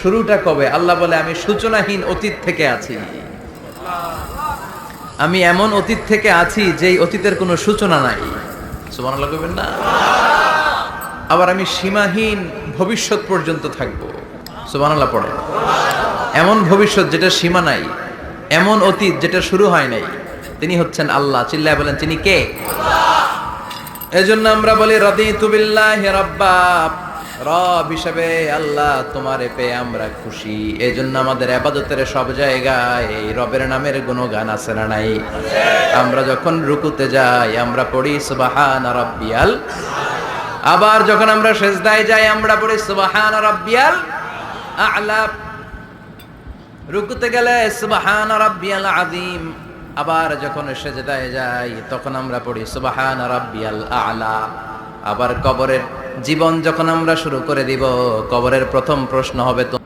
শুরুটা কবে? আল্লাহ বলে, আমি সূচনাহীন অতীত থেকে আছি। আমি এমন অতীত থেকে আছি যেই অতীতের কোনো সূচনা নাই। সুবহানাল্লাহ কইবেন না? আবার আমি সীমাহীন ভবিষ্যৎ পর্যন্ত থাকব। সুবহানাল্লাহ পড়ে এমন ভবিষ্যৎ যেটা সীমা নাই, এমন অতীত যেটা শুরু হয় নাই, তিনি হচ্ছেন আল্লাহ। চিল্লায় বলেন, তিনি কে? এজন্য আমরা বলি, রাদিতু বিল্লাহি রাব্বা। রব হিসেবে আল্লাহ তোমারে পেয়ে আমরা খুশি। এই জন্য আমাদের আবাদতের সব জায়গায় এই রবের নামের গুণগান আছে না নাই? আমরা যখন রুকুতে যাই, আমরা পড়ি, সুবাহান রাব্বিয়াল। আবার যখন আমরা সেজদায় যাই, আমরা পড়ি, সুবাহান রাব্বিয়াল। আ'লা। রুকুতে গেলে, সুবাহান রাব্বিয়াল আদিম আবার যখন সেজদায় যাই, তখন আমরা পড়ি, সুবাহান রাব্বিয়াল আ'লা। আবার কবরের জীবন যখন আমরা শুরু করে দিব কবরের প্রথম প্রশ্ন হবে